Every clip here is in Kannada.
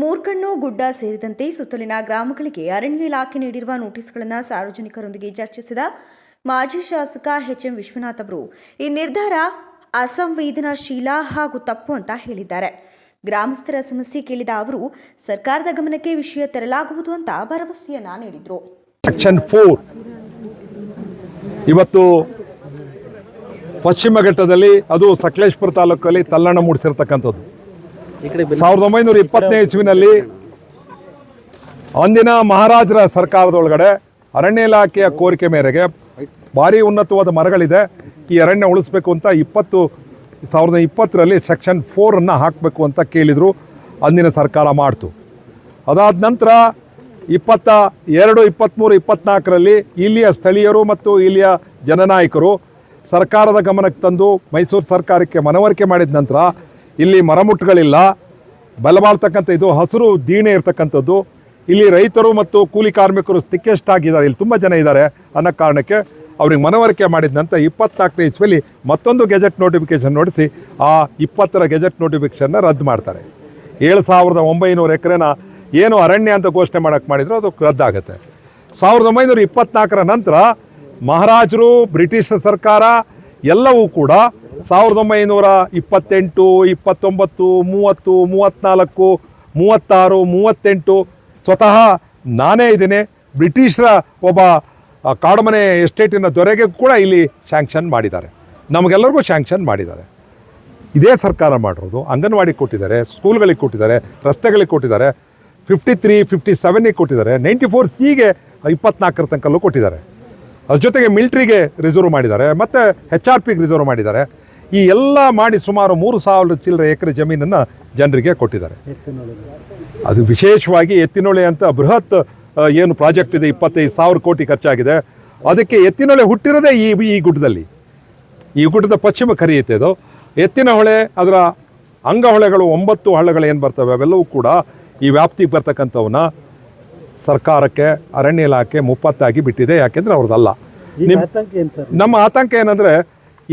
ಮೂರ್ಕಣ್ಣು ಗುಡ್ಡ ಸೇರಿದಂತೆ ಸುತ್ತಲಿನ ಗ್ರಾಮಗಳಿಗೆ ಅರಣ್ಯ ಇಲಾಖೆ ನೀಡಿರುವ ನೋಟಿಸ್ಗಳನ್ನು ಸಾರ್ವಜನಿಕರೊಂದಿಗೆ ಚರ್ಚಿಸಿದ ಮಾಜಿ ಶಾಸಕ ಎಚ್ ಎಂ ವಿಶ್ವನಾಥ್ ಅವರು, ಈ ನಿರ್ಧಾರ ಅಸಂವೇದನಾಶೀಲ ಹಾಗೂ ತಪ್ಪು ಅಂತ ಹೇಳಿದ್ದಾರೆ. ಗ್ರಾಮಸ್ಥರ ಸಮಸ್ಯೆ ಕೇಳಿದ ಅವರು, ಸರ್ಕಾರದ ಗಮನಕ್ಕೆ ವಿಷಯ ತರಲಾಗುವುದು ಅಂತ ಭರವಸೆಯನ್ನ ನೀಡಿದರು. ಇವತ್ತು ಪಶ್ಚಿಮ ಘಟ್ಟದಲ್ಲಿ, ಅದು ಸಕಲೇಶ್ಪುರ ತಾಲೂಕಲ್ಲಿ ತಲ್ಲಣ ಮೂಡಿಸಿರ್ತಕ್ಕಂಥದ್ದು. ಸಾವಿರದ ಒಂಬೈನೂರ ಇಪ್ಪತ್ತನೇ ಇಸ್ವಿನಲ್ಲಿ ಅಂದಿನ ಮಹಾರಾಜರ ಸರ್ಕಾರದೊಳಗಡೆ ಅರಣ್ಯ ಇಲಾಖೆಯ ಕೋರಿಕೆ ಮೇರೆಗೆ ಭಾರಿ ಉನ್ನತವಾದ ಮರಗಳಿದೆ. ಈ ಅರಣ್ಯ ಉಳಿಸ್ಬೇಕು ಅಂತ ಇಪ್ಪತ್ತು, ಸಾವಿರದ ಇಪ್ಪತ್ತರಲ್ಲಿ ಸೆಕ್ಷನ್ ಫೋರನ್ನು ಹಾಕಬೇಕು ಅಂತ ಕೇಳಿದರು. ಅಂದಿನ ಸರ್ಕಾರ ಮಾಡ್ತು. ಅದಾದ ನಂತರ ಇಪ್ಪತ್ತ ಎರಡು ಇಪ್ಪತ್ತ್ಮೂರು ಇಪ್ಪತ್ತ್ನಾಲ್ಕರಲ್ಲಿ ಇಲ್ಲಿಯ ಸ್ಥಳೀಯರು ಮತ್ತು ಇಲ್ಲಿಯ ಜನನಾಯಕರು ಸರ್ಕಾರದ ಗಮನಕ್ಕೆ ತಂದು ಮೈಸೂರು ಸರ್ಕಾರಕ್ಕೆ ಮನವರಿಕೆ ಮಾಡಿದ ನಂತರ ಇಲ್ಲಿ ಮರಮುಟ್ಟುಗಳಿಲ್ಲ. ಬಲಬಾಳ್ತಕ್ಕಂಥ ಇದು ಹಸಿರು ದೀಣೆ ಇರತಕ್ಕಂಥದ್ದು. ಇಲ್ಲಿ ರೈತರು ಮತ್ತು ಕೂಲಿ ಕಾರ್ಮಿಕರು ತಿಕ್ಕೆಷ್ಟಾಗಿದ್ದಾರೆ ಇಲ್ಲಿ ತುಂಬ ಜನ ಇದ್ದಾರೆ ಅನ್ನೋ ಕಾರಣಕ್ಕೆ ಅವ್ರಿಗೆ ಮನವರಿಕೆ ಮಾಡಿದ ನಂತರ ಇಪ್ಪತ್ನಾಲ್ಕನೇ ಇಸ್ವಲ್ಲಿ ಮತ್ತೊಂದು ಗೆಜೆಟ್ ನೋಟಿಫಿಕೇಶನ್ ನೋಡಿಸಿ ಆ ಇಪ್ಪತ್ತರ ಗೆಜೆಟ್ ನೋಟಿಫಿಕೇಶನ್ನ ರದ್ದು ಮಾಡ್ತಾರೆ. ಏಳು ಸಾವಿರದ ಒಂಬೈನೂರು ಎಕರೆನ ಏನು ಅರಣ್ಯ ಅಂತ ಘೋಷಣೆ ಮಾಡೋಕ್ಕೆ ಮಾಡಿದ್ರು ಅದು ರದ್ದಾಗುತ್ತೆ. ಸಾವಿರದ ಒಂಬೈನೂರ ಇಪ್ಪತ್ನಾಲ್ಕರ ನಂತರ ಮಹಾರಾಜರು ಬ್ರಿಟಿಷ್ ಸರ್ಕಾರ ಎಲ್ಲವೂ ಕೂಡ ಸಾವಿರದ ಒಂಬೈನೂರ ಇಪ್ಪತ್ತೆಂಟು, ಇಪ್ಪತ್ತೊಂಬತ್ತು, ಮೂವತ್ತು ಮೂವತ್ತ್ನಾಲ್ಕು ಮೂವತ್ತಾರು, ಮೂವತ್ತೆಂಟು. ಸ್ವತಃ ನಾನೇ ಇದ್ದೀನಿ. ಬ್ರಿಟಿಷರ ಒಬ್ಬ ಕಾಡುಮನೆ ಎಸ್ಟೇಟಿನ ದೊರೆಗೆ ಕೂಡ ಇಲ್ಲಿ ಶ್ಯಾಂಕ್ಷನ್ ಮಾಡಿದ್ದಾರೆ. ನಮಗೆಲ್ಲರಿಗೂ ಶ್ಯಾಂಕ್ಷನ್ ಮಾಡಿದ್ದಾರೆ. ಇದೇ ಸರ್ಕಾರ ಮಾಡಿರೋದು. ಅಂಗನವಾಡಿ ಕೊಟ್ಟಿದ್ದಾರೆ, ಸ್ಕೂಲ್ಗಳಿಗೆ ಕೊಟ್ಟಿದ್ದಾರೆ, ರಸ್ತೆಗಳಿಗೆ ಕೊಟ್ಟಿದ್ದಾರೆ ಫಿಫ್ಟಿ ತ್ರೀ ಫಿಫ್ಟಿ ಸೆವೆನ್ನಿಗೆ ಕೊಟ್ಟಿದ್ದಾರೆ ನೈಂಟಿ ಫೋರ್ ಸಿಗೆ ಇಪ್ಪತ್ನಾಲ್ಕರ ತನಕಲ್ಲೂ ಕೊಟ್ಟಿದ್ದಾರೆ. ಅದ್ರ ಜೊತೆಗೆ ಮಿಲ್ಟ್ರಿಗೆ ರಿಸರ್ವ್ ಮಾಡಿದ್ದಾರೆ, ಮತ್ತು ಹೆಚ್ ಆರ್ ಪಿಗೆ ರಿಸರ್ವ್ ಮಾಡಿದ್ದಾರೆ. ಈ ಎಲ್ಲ ಮಾಡಿ ಸುಮಾರು ಮೂರು ಸಾವಿರ ಚಿಲ್ಲರೆ ಎಕರೆ ಜಮೀನನ್ನು ಜನರಿಗೆ ಕೊಟ್ಟಿದ್ದಾರೆ. ಅದು ವಿಶೇಷವಾಗಿ ಎತ್ತಿನೊಳೆ ಅಂತ ಬೃಹತ್ ಏನು ಪ್ರಾಜೆಕ್ಟ್ ಇದೆ ಇಪ್ಪತ್ತೈದು ಸಾವಿರ ಕೋಟಿ ಖರ್ಚಾಗಿದೆ. ಅದಕ್ಕೆ ಎತ್ತಿನೊಳೆ ಹುಟ್ಟಿರೋದೇ ಈ ಈ ಗುಡ್ಡದಲ್ಲಿ. ಈ ಗುಡ್ಡದ ಪಶ್ಚಿಮ ಕರೆಯುತ್ತೆ ಅದು. ಎತ್ತಿನ ಹೊಳೆ ಅದರ ಅಂಗಹೊಳೆಗಳು ಒಂಬತ್ತು ಹಳ್ಳಗಳು ಏನು ಬರ್ತವೆ ಅವೆಲ್ಲವೂ ಕೂಡ ಈ ವ್ಯಾಪ್ತಿಗೆ ಬರ್ತಕ್ಕಂಥವನ್ನ ಸರ್ಕಾರಕ್ಕೆ ಅರಣ್ಯ ಇಲಾಖೆ ಮುಪ್ಪತ್ತಾಗಿ ಬಿಟ್ಟಿದೆ. ಯಾಕೆಂದರೆ ಅವ್ರದ್ದಲ್ಲ. ನಿಮ್ಮ ಆತಂಕ ಏನಂದರೆ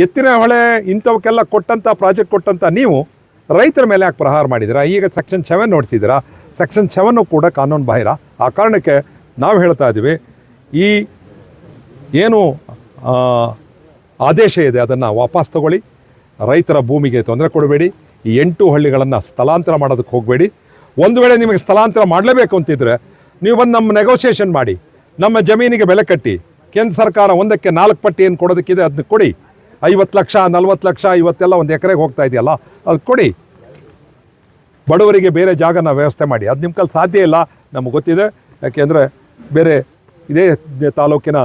ಎತ್ತಿನ ಹೊಳೆ ಇಂಥವಕ್ಕೆಲ್ಲ ಕೊಟ್ಟಂಥ ಪ್ರಾಜೆಕ್ಟ್ ಕೊಟ್ಟಂಥ ನೀವು ರೈತರ ಮೇಲೆ ಯಾಕೆ ಪ್ರಹಾರ ಮಾಡಿದ್ದೀರಾ? ಈಗ ಸೆಕ್ಷನ್ ಸೆವೆನ್ ನೋಡಿಸಿದ್ದೀರಾ? ಸೆಕ್ಷನ್ ಸೆವೆನ್ನು ಕೂಡ ಕಾನೂನು ಬಾಹಿರ. ಆ ಕಾರಣಕ್ಕೆ ನಾವು ಹೇಳ್ತಾ ಇದ್ದೀವಿ, ಈ ಏನು ಆದೇಶ ಇದೆ, ಅದನ್ನು ವಾಪಸ್ ತಗೊಳ್ಳಿ. ರೈತರ ಭೂಮಿಗೆ ತೊಂದರೆ ಕೊಡಬೇಡಿ. ಈ ಎಂಟು ಹಳ್ಳಿಗಳನ್ನು ಸ್ಥಳಾಂತರ ಮಾಡೋದಕ್ಕೆ ಹೋಗಬೇಡಿ. ಒಂದು ವೇಳೆ ನಿಮಗೆ ಸ್ಥಳಾಂತರ ಮಾಡಲೇಬೇಕು ಅಂತಿದ್ರೆ ನೀವು ಬಂದು ನಮ್ಮ ನೆಗೋಸಿಯೇಷನ್ ಮಾಡಿ, ನಮ್ಮ ಜಮೀನಿಗೆ ಬೆಲೆ ಕಟ್ಟಿ, ಕೇಂದ್ರ ಸರ್ಕಾರ ಒಂದಕ್ಕೆ ನಾಲ್ಕು ಪಟ್ಟಿ ಏನು ಕೊಡೋದಕ್ಕಿದೆ, ಅದನ್ನ ಕೊಡಿ. ಐವತ್ತು ಲಕ್ಷ, ನಲ್ವತ್ತು ಲಕ್ಷ, ಇವತ್ತೆಲ್ಲ ಒಂದು ಎಕರೆಗೆ ಹೋಗ್ತಾ ಇದೆಯಲ್ಲ, ಅದು ಕೊಡಿ. ಬಡವರಿಗೆ ಬೇರೆ ಜಾಗನ ವ್ಯವಸ್ಥೆ ಮಾಡಿ. ಅದು ನಿಮ್ಮ ಕಲ್ಲಿ ಸಾಧ್ಯ ಇಲ್ಲ, ನಮಗೆ ಗೊತ್ತಿದೆ. ಯಾಕೆಂದರೆ ಬೇರೆ ಇದೇ ತಾಲೂಕಿನ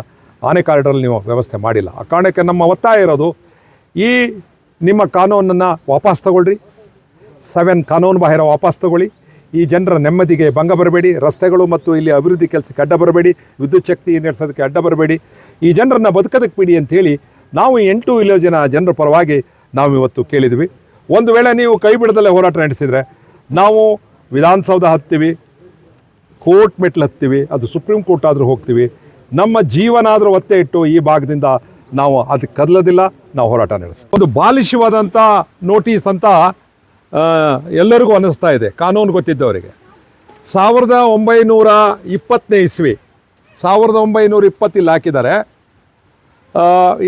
ಆನೆ ಕಾರಿಡಾರಲ್ಲಿ ನೀವು ವ್ಯವಸ್ಥೆ ಮಾಡಿಲ್ಲ. ಆ ಕಾರಣಕ್ಕೆ ನಮ್ಮ ಒತ್ತಾಯ ಇರೋದು, ಈ ನಿಮ್ಮ ಕಾನೂನನ್ನು ವಾಪಸ್ ತಗೊಳ್ರಿ. ಸೆವೆನ್ ಕಾನೂನು ಬಾಹಿರ ವಾಪಸ್ ತಗೊಳ್ಳಿ. ಈ ಜನರ ನೆಮ್ಮದಿಗೆ ಭಂಗ ಬರಬೇಡಿ. ರಸ್ತೆಗಳು ಮತ್ತು ಇಲ್ಲಿ ಅಭಿವೃದ್ಧಿ ಕೆಲಸಕ್ಕೆ ಅಡ್ಡ ಬರಬೇಡಿ. ವಿದ್ಯುತ್ ಶಕ್ತಿ ನಡೆಸೋದಕ್ಕೆ ಅಡ್ಡ ಬರಬೇಡಿ. ಈ ಜನರನ್ನು ಬದುಕೋದಕ್ಕೆ ಬಿಡಿ ಅಂತೇಳಿ ನಾವು ಎಂಟು ಇಲ್ಲೋ ಜನ ಜನರ ಪರವಾಗಿ ನಾವು ಇವತ್ತು ಕೇಳಿದ್ವಿ. ಒಂದು ವೇಳೆ ನೀವು ಕೈ ಬಿಡದಲ್ಲೇ ಹೋರಾಟ ನಡೆಸಿದರೆ ನಾವು ವಿಧಾನಸೌಧ ಹತ್ತೀವಿ, ಕೋರ್ಟ್ ಮೆಟ್ಲು ಹತ್ತೀವಿ, ಅದು ಸುಪ್ರೀಂ ಕೋರ್ಟ್ ಆದರೂ ಹೋಗ್ತೀವಿ. ನಮ್ಮ ಜೀವನ ಆದರೂ ಒತ್ತೆ ಇಟ್ಟು ಈ ಭಾಗದಿಂದ ನಾವು ಅದಕ್ಕೆ ಕದಲೋದಿಲ್ಲ, ನಾವು ಹೋರಾಟ ನಡೆಸ್ತೀವಿ. ಒಂದು ಬಾಲಿಶವಾದಂಥ ನೋಟಿಸ್ ಅಂತ ಎಲ್ಲರಿಗೂ ಅನ್ನಿಸ್ತಾ ಇದೆ, ಕಾನೂನು ಗೊತ್ತಿದ್ದವರಿಗೆ. ಸಾವಿರದ ಒಂಬೈನೂರ ಇಪ್ಪತ್ತನೇ ಇಸ್ವಿ, ಸಾವಿರದ ಒಂಬೈನೂರ ಇಪ್ಪತ್ತಿಲ್ಲಿ ಹಾಕಿದ್ದಾರೆ.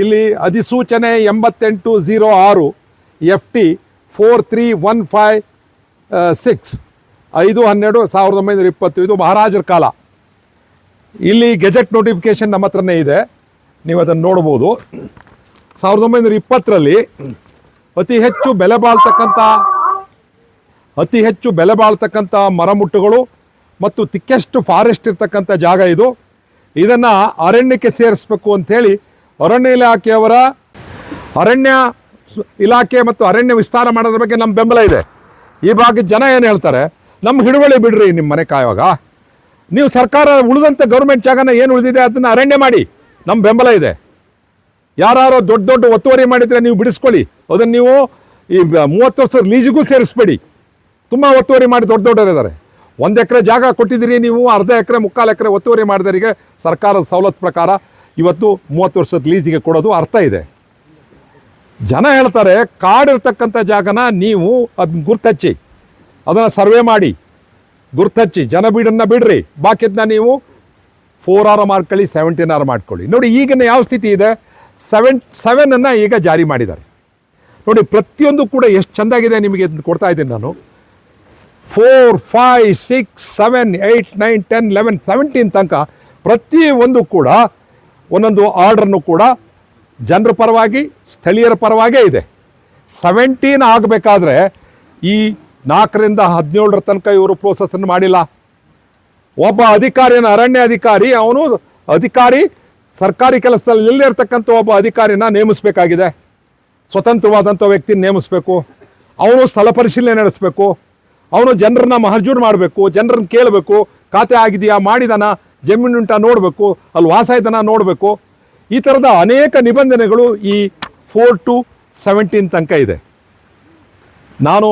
ಇಲ್ಲಿ ಅಧಿಸೂಚನೆ ಎಂಬತ್ತೆಂಟು ಝೀರೋ ಆರು F T four three one five six ಐದು ಹನ್ನೆರಡು ಸಾವಿರದ ಒಂಬೈನೂರ ಇಪ್ಪತ್ತು. ಇದು ಮಹಾರಾಜರ ಕಾಲ. ಇಲ್ಲಿ ಗೆಜೆಟ್ ನೋಟಿಫಿಕೇಶನ್ ನಮ್ಮ ಹತ್ರನೇ ಇದೆ. ನೀವು ಅದನ್ನು ನೋಡ್ಬೋದು. ಸಾವಿರದ ಒಂಬೈನೂರ ಇಪ್ಪತ್ತರಲ್ಲಿ ಅತಿ ಹೆಚ್ಚು ಬೆಲೆ ಬಾಳ್ತಕ್ಕಂಥ, ಅತಿ ಹೆಚ್ಚು ಬೆಲೆ ಬಾಳ್ತಕ್ಕಂಥ ಮರಮುಟ್ಟುಗಳು ಮತ್ತು ತಿಕ್ಕೆಷ್ಟು ಫಾರೆಸ್ಟ್ ಇರ್ತಕ್ಕಂಥ ಜಾಗ ಇದು. ಇದನ್ನು ಅರಣ್ಯಕ್ಕೆ ಸೇರಿಸಬೇಕು ಅಂಥೇಳಿ ಅರಣ್ಯ ಇಲಾಖೆಯವರ ಅರಣ್ಯ ಇಲಾಖೆ ಮತ್ತು ಅರಣ್ಯ ವಿಸ್ತಾರ ಮಾಡೋದ್ರ ಬಗ್ಗೆ ನಮ್ಮ ಬೆಂಬಲ ಇದೆ. ಈ ಭಾಗದ ಜನ ಏನು ಹೇಳ್ತಾರೆ ನಮ್ಮ ಹಿಡುವಳಿ ಬಿಡ್ರಿ ನಿಮ್ಮ ಮನೆ ಕಾಯುವಾಗ. ನೀವು ಸರ್ಕಾರ ಉಳಿದಂಥ ಗೌರ್ಮೆಂಟ್ ಜಾಗನ ಏನು ಉಳಿದಿದೆ ಅದನ್ನು ಅರಣ್ಯ ಮಾಡಿ. ನಮ್ಮ ಬೆಂಬಲ ಇದೆ. ಯಾರು ದೊಡ್ಡ ದೊಡ್ಡ ಒತ್ತುವರಿ ಮಾಡಿದರೆ ನೀವು ಬಿಡಿಸ್ಕೊಳ್ಳಿ. ಅದನ್ನು ನೀವು ಈ ಮೂವತ್ತು ವರ್ಷ ಲೀಜಿಗೂ ಸೇರಿಸ್ಬೇಡಿ. ತುಂಬ ಒತ್ತುವರಿ ಮಾಡಿ ದೊಡ್ಡ ದೊಡ್ಡವರಿದ್ದಾರೆ. ಒಂದು ಎಕರೆ ಜಾಗ ಕೊಟ್ಟಿದ್ದೀರಿ ನೀವು, ಅರ್ಧ ಎಕರೆ, ಮುಕ್ಕಾಲು ಎಕರೆ ಒತ್ತುವರಿ ಮಾಡಿದವರಿಗೆ ಸರ್ಕಾರದ ಸವಲತ್ತು ಪ್ರಕಾರ ಇವತ್ತು ಮೂವತ್ತು ವರ್ಷದ ಲೀಸಿಗೆ ಕೊಡೋದು ಅರ್ಥ ಇದೆ. ಜನ ಹೇಳ್ತಾರೆ, ಕಾಡಿರ್ತಕ್ಕಂಥ ಜಾಗನ ನೀವು ಅದನ್ನ ಗುರ್ತಚ್ಚಿ. ಅದನ್ನು ಸರ್ವೆ ಮಾಡಿ. ಗುರ್ತಚ್ಚಿ ಜನಬೀಡನ್ನ ಬಿಡ್ರಿ. ಬಾಕಿದ್ನ ನೀವು ಫೋರ್ ಆರ್ ಮಾಡ್ಕೊಳ್ಳಿ ಸೆವೆಂಟೀನ್ ಆರ್ ಮಾಡ್ಕೊಳ್ಳಿ. ನೋಡಿ, ಈಗಿನ ಯಾವ ಸ್ಥಿತಿ ಇದೆ? ಸೆವೆನ್ ಸೆವೆನನ್ನು ಈಗ ಜಾರಿ ಮಾಡಿದ್ದಾರೆ. ನೋಡಿ, ಪ್ರತಿಯೊಂದು ಕೂಡ ಎಷ್ಟು ಚೆಂದಾಗಿದೆ ನಿಮಗೆ ಇದನ್ನ ಕೊಡ್ತಾ ಇದ್ದೀನಿ ನಾನು. Four five six seven eight nine ten eleven seventeen ತನಕ ಪ್ರತಿ ಒಂದು ಕೂಡ ಒಂದೊಂದು ಆರ್ಡ್ರನ್ನು ಕೂಡ ಜನರ ಪರವಾಗಿ, ಸ್ಥಳೀಯರ ಪರವಾಗೇ ಇದೆ. ಸೆವೆಂಟೀನ್ ಆಗಬೇಕಾದ್ರೆ ಈ ನಾಲ್ಕರಿಂದ ಹದಿನೇಳರ ತನಕ ಇವರು ಪ್ರೋಸೆಸ್ಸನ್ನು ಮಾಡಿಲ್ಲ. ಒಬ್ಬ ಅಧಿಕಾರಿನ ಅರಣ್ಯ ಅಧಿಕಾರಿ, ಅವನು ಅಧಿಕಾರಿ, ಸರ್ಕಾರಿ ಕೆಲಸದಲ್ಲಿ ಇಲ್ಲಿರ್ತಕ್ಕಂಥ ಒಬ್ಬ ಅಧಿಕಾರಿನ ನೇಮಿಸಬೇಕಾಗಿದೆ. ಸ್ವತಂತ್ರವಾದಂಥ ವ್ಯಕ್ತಿನ ನೇಮಿಸಬೇಕು. ಅವನು ಸ್ಥಳ ಪರಿಶೀಲನೆ ನಡೆಸಬೇಕು. ಅವನು ಜನರನ್ನ ಮಹಜೂರು ಮಾಡಬೇಕು, ಜನರನ್ನ ಕೇಳಬೇಕು, ಖಾತೆ ಆಗಿದೆಯಾ, ಮಾಡಿದಾನ ಜಮೀನುಂಟ ನೋಡಬೇಕು, ಅಲ್ಲಿ ವಾಸ ಇದನ್ನ ನೋಡಬೇಕು. ಈ ಥರದ ಅನೇಕ ನಿಬಂಧನೆಗಳು ಈ ಫೋರ್ ಟು ಸೆವೆಂಟೀನ್ ತನಕ ಇದೆ. ನಾನು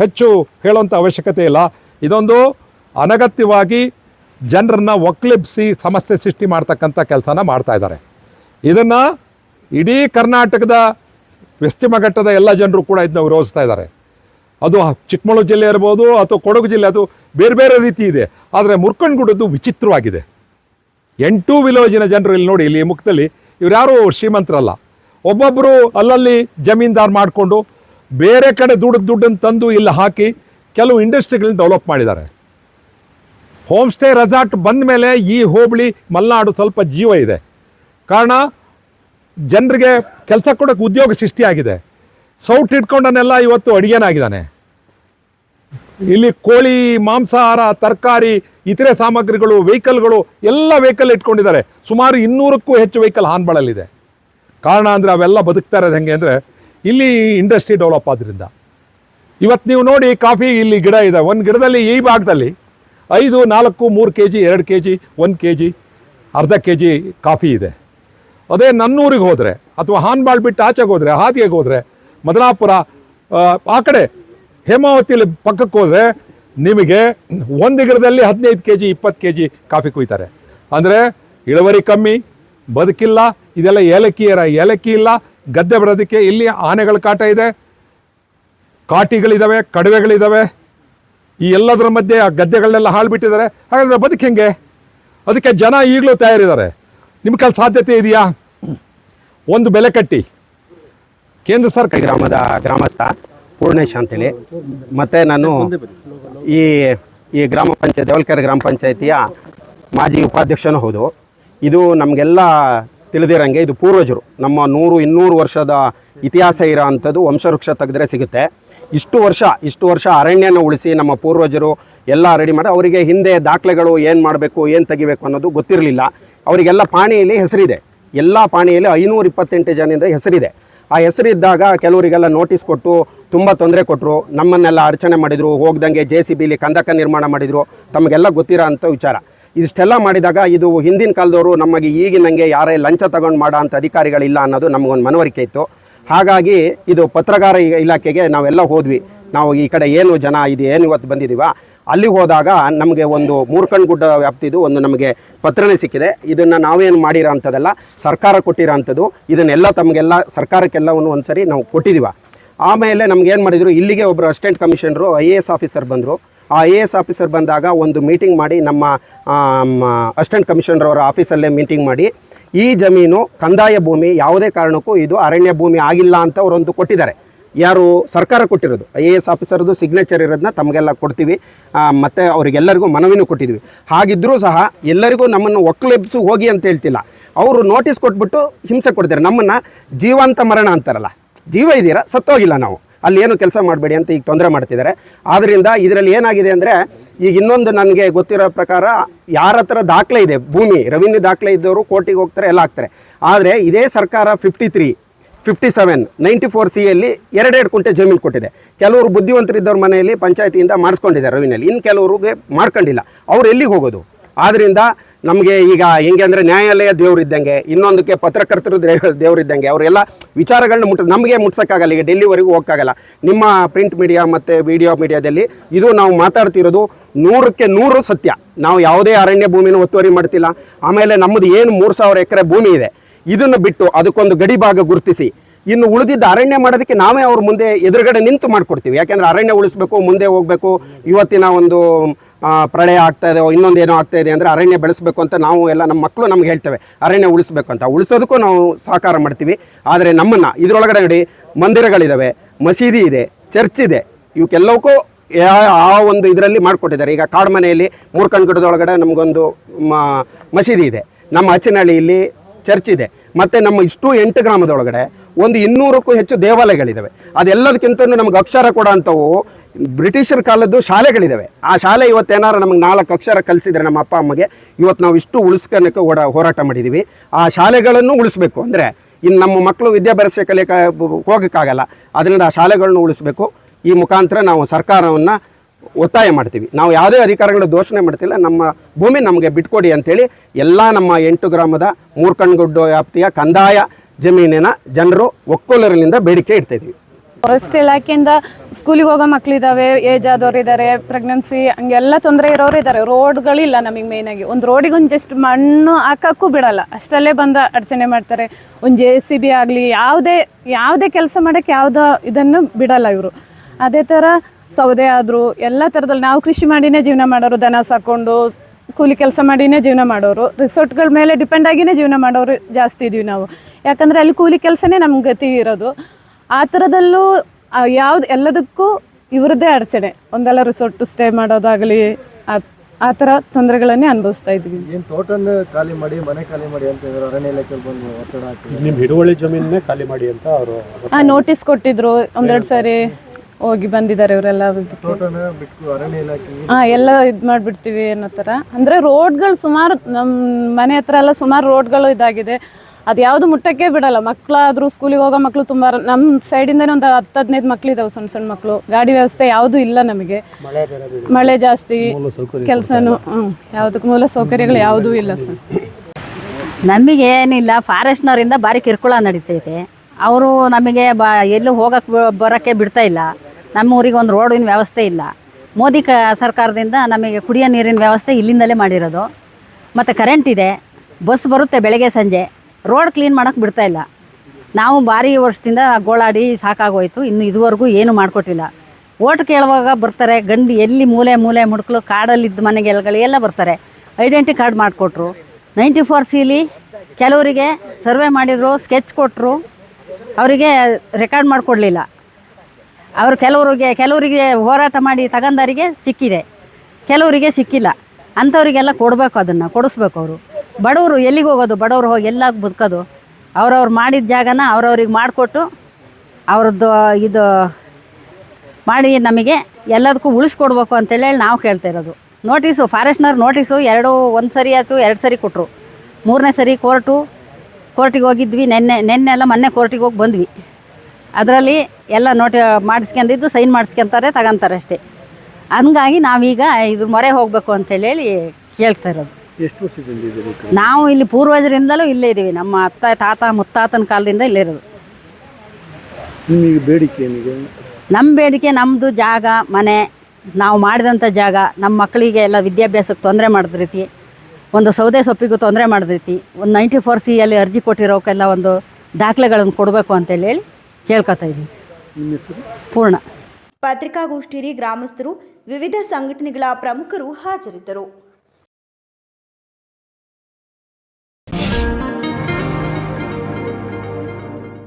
ಹೆಚ್ಚು ಹೇಳುವಂಥ ಅವಶ್ಯಕತೆ ಇಲ್ಲ. ಇದೊಂದು ಅನಗತ್ಯವಾಗಿ ಜನರನ್ನು ಒಕ್ಲಿಬ್ಸಿ ಸಮಸ್ಯೆ ಸೃಷ್ಟಿ ಮಾಡ್ತಕ್ಕಂಥ ಕೆಲಸನ ಮಾಡ್ತಾ ಇದ್ದಾರೆ. ಇದನ್ನು ಇಡೀ ಕರ್ನಾಟಕದ ಪಶ್ಚಿಮ ಘಟ್ಟದ ಎಲ್ಲ ಜನರು ಕೂಡ ಇದನ್ನ ವಿರೋಧಿಸ್ತಾ ಇದ್ದಾರೆ. ಅದು ಚಿಕ್ಕಮಗಳೂರು ಜಿಲ್ಲೆ ಇರ್ಬೋದು ಅಥವಾ ಕೊಡಗು ಜಿಲ್ಲೆ, ಅದು ಬೇರೆ ಬೇರೆ ರೀತಿ ಇದೆ. ಆದರೆ ಮುರ್ಕಂಡ್ಗುಡದ್ದು ವಿಚಿತ್ರವಾಗಿದೆ. ಎಂಟು ವಿಲೋಜಿನ ಜನರು ಇಲ್ಲಿ ನೋಡಿ, ಇಲ್ಲಿ ಮುಖದಲ್ಲಿ ಇವ್ರ್ಯಾರು ಶ್ರೀಮಂತರಲ್ಲ. ಒಬ್ಬೊಬ್ಬರು ಅಲ್ಲಲ್ಲಿ ಜಮೀನ್ದಾರ್ ಮಾಡಿಕೊಂಡು ಬೇರೆ ಕಡೆ ದುಡ್ಡು ದುಡ್ಡನ್ನು ತಂದು ಇಲ್ಲಿ ಹಾಕಿ ಕೆಲವು ಇಂಡಸ್ಟ್ರಿಗಳನ್ನ ಡೆವಲಪ್ ಮಾಡಿದ್ದಾರೆ. ಹೋಮ್ ಸ್ಟೇ ರೆಸಾರ್ಟ್ ಬಂದ ಮೇಲೆ ಈ ಹೋಬಳಿ ಮಲೆನಾಡು ಸ್ವಲ್ಪ ಜೀವ ಇದೆ. ಕಾರಣ, ಜನರಿಗೆ ಕೆಲಸ ಕೊಡೋಕ್ಕೆ ಉದ್ಯೋಗ ಸೃಷ್ಟಿಯಾಗಿದೆ. ಸೌಟ್ ಇಟ್ಕೊಂಡನೆಲ್ಲ ಇವತ್ತು ಅಡಿಗೆನಾಗಿದ್ದಾನೆ? ಇಲ್ಲಿ ಕೋಳಿ, ಮಾಂಸಾಹಾರ, ತರಕಾರಿ, ಇತರೆ ಸಾಮಗ್ರಿಗಳು, ವೆಹಿಕಲ್ಗಳು, ಎಲ್ಲ ವೆಹಿಕಲ್ ಇಟ್ಕೊಂಡಿದ್ದಾರೆ. ಸುಮಾರು ಇನ್ನೂರಕ್ಕೂ ಹೆಚ್ಚು ವೆಹಿಕಲ್ ಹಾನ್ಬಳಲ್ಲಿದೆ. ಕಾರಣ ಅಂದರೆ ಅವೆಲ್ಲ ಬದುಕ್ತಾ ಇರೋದು ಹೆಂಗೆ ಅಂದರೆ ಇಲ್ಲಿ ಇಂಡಸ್ಟ್ರಿ ಡೆವಲಪ್ ಆದ್ದರಿಂದ ಇವತ್ತು ನೀವು ನೋಡಿ ಕಾಫಿ ಇಲ್ಲಿ ಗಿಡ ಇದೆ. ಒಂದು ಗಿಡದಲ್ಲಿ ಈ ಭಾಗದಲ್ಲಿ ಐದು, ನಾಲ್ಕು, ಮೂರು ಕೆ ಜಿ ಎರಡು ಕೆ ಜಿ ಒಂದು ಕೆ ಜಿ ಅರ್ಧ ಕೆ ಜಿ ಕಾಫಿ ಇದೆ. ಅದೇ ನನ್ನೂರಿಗೆ ಹೋದರೆ ಅಥವಾ ಹಾನ್ಬಾಳ್ ಬಿಟ್ಟು ಆಚೆಗೆ ಹೋದರೆ, ಹಾದಿಗೆ ಹೋದರೆ ಮದನಾಪುರ ಆ, ಕಡೆ ಹೇಮಾವತಿಯಲ್ಲಿ ಪಕ್ಕಕ್ಕೆ ಹೋದರೆ ನಿಮಗೆ ಒಂದು ಗಿಡದಲ್ಲಿ ಹದಿನೈದು ಕೆ ಜಿ ಇಪ್ಪತ್ತು ಕೆ ಜಿ ಕಾಫಿ ಕುಯ್ತಾರೆ. ಅಂದರೆ ಇಳುವರಿ ಕಮ್ಮಿ ಬದುಕಿಲ್ಲ ಇದೆಲ್ಲ ಏಲಕ್ಕಿಯರ ಏಲಕ್ಕಿ ಇಲ್ಲ ಗದ್ದೆ ಬರೋದಕ್ಕೆ ಇಲ್ಲಿ ಆನೆಗಳ ಕಾಟ ಇದೆ ಕಾಟಿಗಳಿದ್ದಾವೆ ಕಡವೆಗಳಿದ್ದಾವೆ ಈ ಎಲ್ಲದರ ಮಧ್ಯೆ ಆ ಗದ್ದೆಗಳನ್ನೆಲ್ಲ ಹಾಳ್ಬಿಟ್ಟಿದ್ದಾರೆ. ಹಾಗಾದರೆ ಬದುಕು ಹೆಂಗೆ? ಅದಕ್ಕೆ ಜನ ಈಗಲೂ ತಯಾರಿದ್ದಾರೆ. ನಿಮ್ಗೆ ಅಲ್ಲಿ ಸಾಧ್ಯತೆ ಇದೆಯಾ? ಒಂದು ಬೆಲೆ ಕಟ್ಟಿ. ಕೇಂದ್ರ ಸರ್ಕಾರ ಗ್ರಾಮದ ಗ್ರಾಮಸ್ಥ ಪೂರ್ಣೇಶ್ ಅಂತೇಳಿ. ಮತ್ತು ನಾನು ಈ ಈ ಗ್ರಾಮ ಪಂಚಾಯತ್, ದೇವಲ್ಕೆರೆ ಗ್ರಾಮ ಪಂಚಾಯತಿಯ ಮಾಜಿ ಉಪಾಧ್ಯಕ್ಷನೂ ಹೌದು. ಇದು ನಮಗೆಲ್ಲ ತಿಳಿದಿರಂಗೆ ಇದು ಪೂರ್ವಜರು. ನಮ್ಮ ನೂರು, ಇನ್ನೂರು ವರ್ಷದ ಇತಿಹಾಸ ಇರೋ ಅಂಥದ್ದು ವಂಶವೃಕ್ಷ ತೆಗೆದ್ರೆ ಸಿಗುತ್ತೆ. ಇಷ್ಟು ವರ್ಷ ಇಷ್ಟು ವರ್ಷ ಅರಣ್ಯನ ಉಳಿಸಿ ನಮ್ಮ ಪೂರ್ವಜರು ಎಲ್ಲ ರೆಡಿ ಮಾಡಿ ಅವರಿಗೆ ಹಿಂದೆ ದಾಖಲೆಗಳು ಏನು ಮಾಡಬೇಕು, ಏನು ತೆಗಿಬೇಕು ಅನ್ನೋದು ಗೊತ್ತಿರಲಿಲ್ಲ. ಅವರಿಗೆಲ್ಲ ಪಾಣಿಯಲ್ಲಿ ಹೆಸರಿದೆ. ಎಲ್ಲ ಪಾಣಿಯಲ್ಲಿ ಐನೂರ ಇಪ್ಪತ್ತೆಂಟು ಜನದ ಹೆಸರಿದೆ. ಆ ಹೆಸರಿದ್ದಾಗ ಕೆಲವರಿಗೆಲ್ಲ ನೋಟಿಸ್ ಕೊಟ್ಟು ತುಂಬ ತೊಂದರೆ ಕೊಟ್ಟರು ನಮ್ಮನ್ನೆಲ್ಲ ಅರ್ಚನೆ ಮಾಡಿದರು, ಹೋಗ್ದಂಗೆ ಜೆ ಸಿ ಬಿಲಿ ಕಂದಕ ನಿರ್ಮಾಣ ಮಾಡಿದರು. ತಮಗೆಲ್ಲ ಗೊತ್ತಿರೋ ಅಂಥ ವಿಚಾರ. ಇಷ್ಟೆಲ್ಲ ಮಾಡಿದಾಗ ಇದು ಹಿಂದಿನ ಕಾಲದವರು ನಮಗೆ ಈಗಿನಂಗೆ ಯಾರೇ ಲಂಚ ತಗೊಂಡು ಮಾಡೋ ಅಂಥ ಅಧಿಕಾರಿಗಳಿಲ್ಲ ಅನ್ನೋದು ನಮಗೊಂದು ಮನವರಿಕೆ ಇತ್ತು. ಹಾಗಾಗಿ ಇದು ಪತ್ರಕಾರ ಇ- ಇಲಾಖೆಗೆ ನಾವೆಲ್ಲ ಹೋದ್ವಿ. ನಾವು ಈ ಕಡೆ ಏನು ಜನ ಇದು ಏನು ಇವತ್ತು ಬಂದಿದ್ದೀವ ಅಲ್ಲಿ ಹೋದಾಗ ನಮಗೆ ಒಂದು ಮೂರ್ಕಣ್ಗುಡ್ಡ ವ್ಯಾಪ್ತಿದು ಒಂದು ನಮಗೆ ಪತ್ರನೇ ಸಿಕ್ಕಿದೆ. ಇದನ್ನು ನಾವೇನು ಮಾಡಿರೋ ಅಂಥದ್ದಲ್ಲ, ಸರ್ಕಾರ ಕೊಟ್ಟಿರೋ ಅಂಥದ್ದು, ಇದನ್ನೆಲ್ಲ ತಮಗೆಲ್ಲ, ಸರ್ಕಾರಕ್ಕೆಲ್ಲವನ್ನು ಒಂದು ನಾವು ಕೊಟ್ಟಿದ್ದೀವ ಆಮೇಲೆ ನಮ್ಗೆ ಏನು ಮಾಡಿದರು, ಇಲ್ಲಿಗೆ ಒಬ್ಬರು assistant commissioner, I A S officer ಬಂದರು. ಆ ಐ ಎ ಎಸ್ ಆಫೀಸರ್ ಬಂದಾಗ ಒಂದು ಮೀಟಿಂಗ್ ಮಾಡಿ ನಮ್ಮ ಅಸಿಸ್ಟೆಂಟ್ ಕಮಿಷನರ್ ಅವರ ಆಫೀಸಲ್ಲೇ ಮೀಟಿಂಗ್ ಮಾಡಿ, ಈ ಜಮೀನು ಕಂದಾಯ ಭೂಮಿ, ಯಾವುದೇ ಕಾರಣಕ್ಕೂ ಇದು ಅರಣ್ಯ ಭೂಮಿ ಆಗಿಲ್ಲ ಅಂತ ಅವರೊಂದು ಕೊಟ್ಟಿದ್ದಾರೆ. ಯಾರು ಸರ್ಕಾರ ಕೊಟ್ಟಿರೋದು ಐ ಎ ಎಸ್ ಆಫೀಸರ್ದು ಸಿಗ್ನೇಚರ್ ಇರೋದನ್ನ ತಮಗೆಲ್ಲ ಕೊಡ್ತೀವಿ. ಮತ್ತು ಅವರಿಗೆಲ್ಲರಿಗೂ ಮನವಿನೂ ಕೊಟ್ಟಿದ್ವಿ. ಹಾಗಿದ್ದರೂ ಸಹ ಎಲ್ಲರಿಗೂ ನಮ್ಮನ್ನು ಒಕ್ಕಲೆಬ್ಸು ಹೋಗಿ ಅಂತ ಹೇಳ್ತಿಲ್ಲ. ಅವರು ನೋಟಿಸ್ ಕೊಟ್ಬಿಟ್ಟು ಹಿಂಸೆ ಕೊಡ್ತಾರೆ. ನಮ್ಮನ್ನು ಜೀವಂತ ಮರಣ ಅಂತಾರಲ್ಲ, ಜೀವ ಇದ್ದೀರಾ? ಸತ್ತೋಗಿಲ್ಲ ನಾವು. ಅಲ್ಲಿ ಏನು ಕೆಲಸ ಮಾಡಬೇಡಿ ಅಂತ ಈಗ ತೊಂದರೆ ಮಾಡ್ತಿದ್ದಾರೆ. ಆದ್ದರಿಂದ ಇದರಲ್ಲಿ ಏನಾಗಿದೆ ಅಂದರೆ, ಈಗ ಇನ್ನೊಂದು ನನಗೆ ಗೊತ್ತಿರೋ ಪ್ರಕಾರ ಯಾರ ಹತ್ರ ದಾಖಲೆ ಇದೆ, ಭೂಮಿ ರೆವಿನ್ಯೂ ದಾಖಲೆ ಇದ್ದವರು ಕೋರ್ಟಿಗೆ ಹೋಗ್ತಾರೆ, ಎಲ್ಲ ಆಗ್ತಾರೆ ಆದರೆ ಇದೇ ಸರ್ಕಾರ fifty three fifty seven ninety four ಸಿಯಲ್ಲಿ ಎರಡೆರಡು ಕುಂಟೆ ಜಮೀನು ಕೊಟ್ಟಿದೆ. ಕೆಲವರು ಬುದ್ಧಿವಂತರಿದ್ದವ್ರ ಮನೆಯಲ್ಲಿ ಪಂಚಾಯತಿಯಿಂದ ಮಾಡಿಸ್ಕೊಂಡಿದ್ದಾರೆ ರವಿನಲ್ಲಿ. ಇನ್ನು ಕೆಲವ್ರಿಗೆ ಮಾಡ್ಕೊಂಡಿಲ್ಲ. ಅವ್ರು ಎಲ್ಲಿಗೆ ಹೋಗೋದು? ಆದ್ದರಿಂದ ನಮಗೆ ಈಗ ಹೆಂಗೆ ಅಂದರೆ ನ್ಯಾಯಾಲಯ ದೇವರಿದ್ದಂಗೆ ಇನ್ನೊಂದಕ್ಕೆ ಪತ್ರಕರ್ತರು ದೇವ್- ದೇವರಿದ್ದಂಗೆ ಅವರೆಲ್ಲ ವಿಚಾರಗಳನ್ನ ಮುಟ್ಟ ನಮಗೆ ಮುಟ್ಸೋಕ್ಕಾಗಲ್ಲ, ಈಗ ಡೆಲ್ಲಿವರೆಗೂ ಹೋಗೋಕ್ಕಾಗಲ್ಲ ನಿಮ್ಮ ಪ್ರಿಂಟ್ ಮೀಡಿಯಾ ಮತ್ತು ವಿಡಿಯೋ ಮೀಡಿಯಾದಲ್ಲಿ ಇದು ನಾವು ಮಾತಾಡ್ತಿರೋದು ನೂರಕ್ಕೆ ನೂರು ಸತ್ಯ. ನಾವು ಯಾವುದೇ ಅರಣ್ಯ ಭೂಮಿನ ಒತ್ತುವರಿ ಮಾಡ್ತಿಲ್ಲ. ಆಮೇಲೆ ನಮ್ಮದು ಏನು ಮೂರು ಸಾವಿರ ಎಕರೆ ಭೂಮಿ ಇದೆ. ಇದನ್ನು ಬಿಟ್ಟು ಅದಕ್ಕೊಂದು ಗಡಿ ಭಾಗ ಗುರುತಿಸಿ. ಇನ್ನು ಉಳಿದಿದ್ದ ಅರಣ್ಯ ಮಾಡೋದಕ್ಕೆ ನಾವೇ ಅವ್ರ ಮುಂದೆ ಎದುರುಗಡೆ ನಿಂತು ಮಾಡಿಕೊಡ್ತೀವಿ. ಯಾಕೆಂದ್ರೆ ಅರಣ್ಯ ಉಳಿಸ್ಬೇಕು, ಮುಂದೆ ಹೋಗಬೇಕು. ಇವತ್ತಿನ ಒಂದು ಪ್ರಳಯ ಆಗ್ತಾ ಇದೆ ಇನ್ನೊಂದು ಏನೋ ಆಗ್ತಾ ಇದೆ ಅಂದರೆ ಅರಣ್ಯ ಬೆಳೆಸಬೇಕು ಅಂತ ನಾವು ಎಲ್ಲ ನಮ್ಮ ಮಕ್ಕಳು ನಮ್ಗೆ ಹೇಳ್ತೇವೆ. ಅರಣ್ಯ ಉಳಿಸ್ಬೇಕು ಅಂತ. ಉಳಿಸೋದಕ್ಕೂ ನಾವು ಸಹಕಾರ ಮಾಡ್ತೀವಿ. ಆದರೆ ನಮ್ಮನ್ನು, ಇದರೊಳಗಡೆ ನೋಡಿ ಮಂದಿರಗಳಿದ್ದಾವೆ ಮಸೀದಿ ಇದೆ, ಚರ್ಚ್ ಇದೆ. ಇವಕ್ಕೆಲ್ಲವಕ್ಕೂ ಆ ಒಂದು ಇದರಲ್ಲಿ ಮಾಡಿಕೊಟ್ಟಿದ್ದಾರೆ. ಈಗ ಕಾಡ್ಮನೆಯಲ್ಲಿ ಮೂರ್ಕಂಡ್ಗಡದೊಳಗಡೆ ನಮಗೊಂದು, ಮ- ಮಸೀದಿ ಇದೆ. ನಮ್ಮ ಅಚ್ಚನಹಳ್ಳಿಯಲ್ಲಿ ಚರ್ಚ್ ಇದೆ. ಮತ್ತು ನಮ್ಮ ಇಷ್ಟು ಎಂಟು ಗ್ರಾಮದೊಳಗಡೆ ಒಂದು ಇನ್ನೂರಕ್ಕೂ ಹೆಚ್ಚು ದೇವಾಲಯಗಳಿದ್ದಾವೆ ಅದೆಲ್ಲದಕ್ಕಿಂತ ನಮ್ಗೆ ಅಕ್ಷರ ಕೊಡೋ ಅಂಥವು ಬ್ರಿಟಿಷರ ಕಾಲದ್ದು ಶಾಲೆಗಳಿದ್ದಾವೆ ಆ ಶಾಲೆ ಇವತ್ತೇನಾರು ನಮಗೆ ನಾಲ್ಕು ಅಕ್ಷರ ಕಲಿಸಿದ್ರೆ ನಮ್ಮ ಅಪ್ಪ ಅಮ್ಮಗೆ ಇವತ್ತು ನಾವು ಇಷ್ಟು ಉಳಿಸ್ಕೊಳಕ್ಕೆ ಓಡ ಹೋರಾಟ ಮಾಡಿದ್ದೀವಿ ಆ ಶಾಲೆಗಳನ್ನು ಉಳಿಸ್ಬೇಕು. ಅಂದರೆ ಇನ್ನು ನಮ್ಮ ಮಕ್ಕಳು ವಿದ್ಯಾಭ್ಯಾಸ ಕಲಿಯಕ್ಕೆ ಹೋಗೋಕ್ಕಾಗಲ್ಲ. ಅದರಿಂದ ಆ ಶಾಲೆಗಳನ್ನು ಉಳಿಸ್ಬೇಕು. ಈ ಮುಖಾಂತರ ನಾವು ಸರ್ಕಾರವನ್ನು ಒತ್ತಾಯ ಮಾಡ್ತೀವಿ. ನಾವು ಯಾವುದೇ ಅಧಿಕಾರಿಗಳು ದೋಷಣೆ ಮಾಡ್ತಿಲ್ಲ, ನಮ್ಮ ಭೂಮಿ ನಮಗೆ ಬಿಟ್ಕೊಡಿ ಅಂತೇಳಿ ಎಲ್ಲ ನಮ್ಮ ಎಂಟು ಗ್ರಾಮದ ಮೂರ್ಕಣ್ಗುಡ್ಡು ವ್ಯಾಪ್ತಿಯ ಕಂದಾಯ ಜಮೀನಿನ ಜನರು ಒಕ್ಕೋಲರಿಂದ ಬೇಡಿಕೆ ಇಡ್ತಿದ್ವಿ. ಫಾರೆಸ್ಟ್ ಇಲಾಖೆಯಿಂದ ಸ್ಕೂಲಿಗೆ ಹೋಗೋ ಮಕ್ಕಳಿದ್ದಾವೆ ಏಜ್ ಆದವ್ರು ಇದ್ದಾರೆ ಪ್ರೆಗ್ನೆನ್ಸಿ ಹಂಗೆಲ್ಲ ತೊಂದರೆ ಇರೋರು ಇದ್ದಾರೆ ರೋಡ್ಗಳಿಲ್ಲ ನಮಗೆ ಮೇಯ್ನಾಗಿ ಒಂದು ರೋಡಿಗೆ ಒಂದು ಜಸ್ಟ್ ಮಣ್ಣು ಹಾಕಕ್ಕೂ ಬಿಡಲ್ಲ. ಅಷ್ಟಲ್ಲೇ ಬಂದು ಅಡಚಣೆ ಮಾಡ್ತಾರೆ. ಒಂದು ಜೆ ಸಿ ಬಿ ಆಗಲಿ, ಯಾವುದೇ ಯಾವುದೇ ಕೆಲಸ ಮಾಡೋಕ್ಕೆ ಯಾವುದೋ ಇದನ್ನು ಬಿಡಲ್ಲ ಇವರು. ಅದೇ ಥರ ಸೌದೆ ಆದರೂ ಎಲ್ಲ ಥರದಲ್ಲಿ ನಾವು ಕೃಷಿ ಮಾಡಿನೇ ಜೀವನ ಮಾಡೋರು ದನ ಸಾಕೊಂಡು ಕೂಲಿ ಕೆಲಸ ಮಾಡಿನೇ ಜೀವನ ಮಾಡೋರು. ರಿಸೋರ್ಟ್ಗಳ ಮೇಲೆ ಡಿಪೆಂಡ್ ಆಗಿನೇ ಜೀವನ ಮಾಡೋರು ಜಾಸ್ತಿ ಇದೀವಿ ನಾವು. ಯಾಕಂದರೆ ಅಲ್ಲಿ ಕೂಲಿ ಕೆಲಸನೇ ನಮ್ಮ ಗತಿ ಇರೋದು. ಆ ಥರದಲ್ಲೂ ಯಾವ್ದು ಎಲ್ಲದಕ್ಕೂ ಇವರದ್ದೇ ಅಡಚಣೆ. ಒಂದೆಲ್ಲ ರಿಸೋರ್ಟ್ ಸ್ಟೇ ಮಾಡೋದಾಗಲಿ ಆ ಥರ ತೊಂದರೆಗಳನ್ನೇ ಅನುಭವಿಸ್ತಾ ಇದ್ವಿ. ಏನು ತೋಟನ ಖಾಲಿ ಮಾಡಿ ಮನೆ ಖಾಲಿ ಮಾಡಿ ಅಂತ ಅರಣ್ಯ ಇಲಾಖೆಯಲ್ಲಿ ಬಂದು ಒತ್ತಡ ಹಾಕಿ? ನಿಮ್ಮ ಹಿಡುವಳಿ ಜಮೀನನ್ನೇ ಖಾಲಿ ಮಾಡಿ ಅಂತ ಅವರು ಆ ನೋಟಿಸ್ ಕೊಟ್ಟಿದ್ರು ಒಂದೆರಡು ಸಾರಿ. ಹೋಗಿ ಬಂದಿದ್ದಾರೆ ಇವರೆಲ್ಲ. ತೋಟನ ಬಿಟ್ಟು ಅರಣ್ಯ ಇಲಾಖೆ ಹಾ ಎಲ್ಲ ಇದು ಮಾಡಿಬಿಡ್ತೀವಿ ಅನ್ನೋ ಥರ. ಅಂದರೆ ರೋಡ್ಗಳು ಸುಮಾರು ನಮ್ಮ ಮನೆ ಹತ್ರ ಎಲ್ಲ ಸುಮಾರು ರೋಡ್ಗಳು ಇದಾಗಿದೆ. ಅದು ಯಾವುದು ಮುಟ್ಟಕ್ಕೆ ಬಿಡಲ್ಲ. ಮಕ್ಕಳಾದರೂ ಸ್ಕೂಲಿಗೆ ಹೋಗೋ ಮಕ್ಕಳು ತುಂಬ ನಮ್ಮ ಸೈಡಿಂದನೇ ಒಂದು ಹತ್ತು ಹದಿನೈದು ಮಕ್ಳು ಇದಾವೆ ಸಣ್ಣ ಸಣ್ಣ ಮಕ್ಕಳು ಗಾಡಿ ವ್ಯವಸ್ಥೆ ಯಾವುದೂ ಇಲ್ಲ ನಮಗೆ. ಮಳೆ ಜಾಸ್ತಿ ಕೆಲಸನೂ ಹ್ಞೂ ಯಾವುದಕ್ಕೆ ಮೂಲ ಸೌಕರ್ಯಗಳು ಯಾವುದೂ ಇಲ್ಲ ಸರ್. ನಮಗೆ ಏನಿಲ್ಲ ಫಾರೆಸ್ಟ್ನವರಿಂದ ಭಾರಿ ಕಿರುಕುಳ ನಡೀತೈತೆ. ಅವರು ನಮಗೆ ಬ ಎಲ್ಲೂ ಹೋಗಕ್ಕೆ ಬರೋಕ್ಕೆ ಬಿಡ್ತಾ ಇಲ್ಲ. ನಮ್ಮ ಊರಿಗೆ ಒಂದು ರೋಡಿನ ವ್ಯವಸ್ಥೆ ಇಲ್ಲ. ಮೋದಿ ಕ ಸರ್ಕಾರದಿಂದ ನಮಗೆ ಕುಡಿಯೋ ನೀರಿನ ವ್ಯವಸ್ಥೆ ಇಲ್ಲಿಂದಲೇ ಮಾಡಿರೋದು. ಮತ್ತು ಕರೆಂಟ್ ಇದೆ. ಬಸ್ ಬರುತ್ತೆ ಬೆಳಗ್ಗೆ ಸಂಜೆ. ರೋಡ್ ಕ್ಲೀನ್ ಮಾಡೋಕ್ಕೆ ಬಿಡ್ತಾ ಇಲ್ಲ. ನಾವು ಭಾರಿ ವರ್ಷದಿಂದ ಗೋಳಾಡಿ ಸಾಕಾಗೋಯ್ತು. ಇನ್ನು ಇದುವರೆಗೂ ಏನು ಮಾಡಿಕೊಟ್ಟಿಲ್ಲ. ಓಟ್ ಕೇಳುವಾಗ ಬರ್ತಾರೆ. ಗಂಡು ಎಲ್ಲಿ ಮೂಲೆ ಮೂಲೆ ಮುಡ್ಕಲು ಕಾಡಲ್ಲಿದ್ದ ಮನೆಗೆಲ್ಲಗಳಿಗೆಲ್ಲ ಬರ್ತಾರೆ. ಐಡೆಂಟಿ ಕಾರ್ಡ್ ಮಾಡಿಕೊಟ್ರು. ನೈಂಟಿ ಫೋರ್ ಸಿಲಿ ಕೆಲವರಿಗೆ ಸರ್ವೆ ಮಾಡಿದರು ಸ್ಕೆಚ್ ಕೊಟ್ಟರು ಅವರಿಗೆ ರೆಕಾರ್ಡ್ ಮಾಡಿಕೊಡ್ಲಿಲ್ಲ. ಅವರು ಕೆಲವರಿಗೆ ಕೆಲವರಿಗೆ ಹೋರಾಟ ಮಾಡಿ ತಗಂದವರಿಗೆ ಸಿಕ್ಕಿದೆ. ಕೆಲವರಿಗೆ ಸಿಕ್ಕಿಲ್ಲ. ಅಂಥವರಿಗೆಲ್ಲ ಕೊಡಬೇಕು ಅದನ್ನು, ಕೊಡಿಸ್ಬೇಕು ಅವರು. ಬಡವರು ಎಲ್ಲಿಗೆ ಹೋಗೋದು? ಬಡವರು ಹೋಗಿ ಎಲ್ಲ ಬದುಕೋದು? ಅವ್ರವ್ರು ಮಾಡಿದ ಜಾಗನ ಅವ್ರವ್ರಿಗೆ ಮಾಡಿಕೊಟ್ಟು ಅವ್ರದ್ದು ಇದು ಮಾಡಿ ನಮಗೆ ಎಲ್ಲದಕ್ಕೂ ಉಳಿಸ್ಕೊಡ್ಬೇಕು ಅಂತೇಳಿ ನಾವು ಕೇಳ್ತಾ ಇರೋದು. ನೋಟಿಸು, ಫಾರೆಸ್ಟ್ನವ್ರು ನೋಟಿಸು ಎರಡು, ಒಂದು ಸರಿ ಆಯಿತು, ಎರಡು ಸರಿ ಕೊಟ್ಟರು ಮೂರನೇ ಸರಿ ಕೋರ್ಟು, ಕೋರ್ಟಿಗೆ ಹೋಗಿದ್ವಿ, ನೆನ್ನೆ ನೆನ್ನೆ ಎಲ್ಲ ಮೊನ್ನೆ ಕೋರ್ಟಿಗೆ ಹೋಗಿ ಬಂದ್ವಿ. ಅದರಲ್ಲಿ ಎಲ್ಲ ನೋಟಿ ಮಾಡಿಸ್ಕೊಂಡಿದ್ದು ಸೈನ್ ಮಾಡಿಸ್ಕೊಂತಾರೆ ತಗೊಂತಾರೆ ಅಷ್ಟೇ. ಹಂಗಾಗಿ ನಾವೀಗ ಇದ್ರ ಮೊರೆ ಹೋಗಬೇಕು ಅಂತೇಳಿ ಹೇಳಿ ಕೇಳ್ತಾ ಇರೋದು. ಎಷ್ಟು ವರ್ಷದಿಂದ ಇದ್ದೀರಿ ನಾವು ಇಲ್ಲಿ ಪೂರ್ವಜರಿಂದಲೂ ಇಲ್ಲೇ ಇದ್ದೀವಿ. ನಮ್ಮ ಅತ್ತ ತಾತ ಮುತ್ತಾತನ ಕಾಲದಿಂದ ಇಲ್ಲೇ ಇರೋದು. ಬೇಡಿಕೆ ಏನಿದೆ? ನಮ್ಮ ಬೇಡಿಕೆ ನಮ್ಮದು ಜಾಗ ಮನೆ ನಾವು ಮಾಡಿದಂಥ ಜಾಗ ನಮ್ಮ ಮಕ್ಕಳಿಗೆ ಎಲ್ಲ ವಿದ್ಯಾಭ್ಯಾಸಕ್ಕೆ ತೊಂದರೆ ಮಾಡಿದ ರೀತಿ ಒಂದು ಸೌದೆ ಸೊಪ್ಪಿಗೂ ತೊಂದರೆ ಮಾಡಿದ ರೀತಿ ಒಂದು ನೈಂಟಿ ಫೋರ್ ಸಿ ಅಲ್ಲಿ ಅರ್ಜಿ ಕೊಟ್ಟಿರೋಕ್ಕೆಲ್ಲ ಒಂದು ದಾಖಲೆಗಳನ್ನು ಕೊಡಬೇಕು ಅಂತೇಳಿ ಹೇಳಿ ಕೇಳ್ಕೊತಾ ಇದ್ದೀನಿ. ನಿಮ್ಮ ಹೆಸರು? ಪೂರ್ಣ. ಪತ್ರಿಕಾಗೋಷ್ಠಿಯಲ್ಲಿ ಗ್ರಾಮಸ್ಥರು ವಿವಿಧ ಸಂಘಟನೆಗಳ ಪ್ರಮುಖರು ಹಾಜರಿದ್ದರು.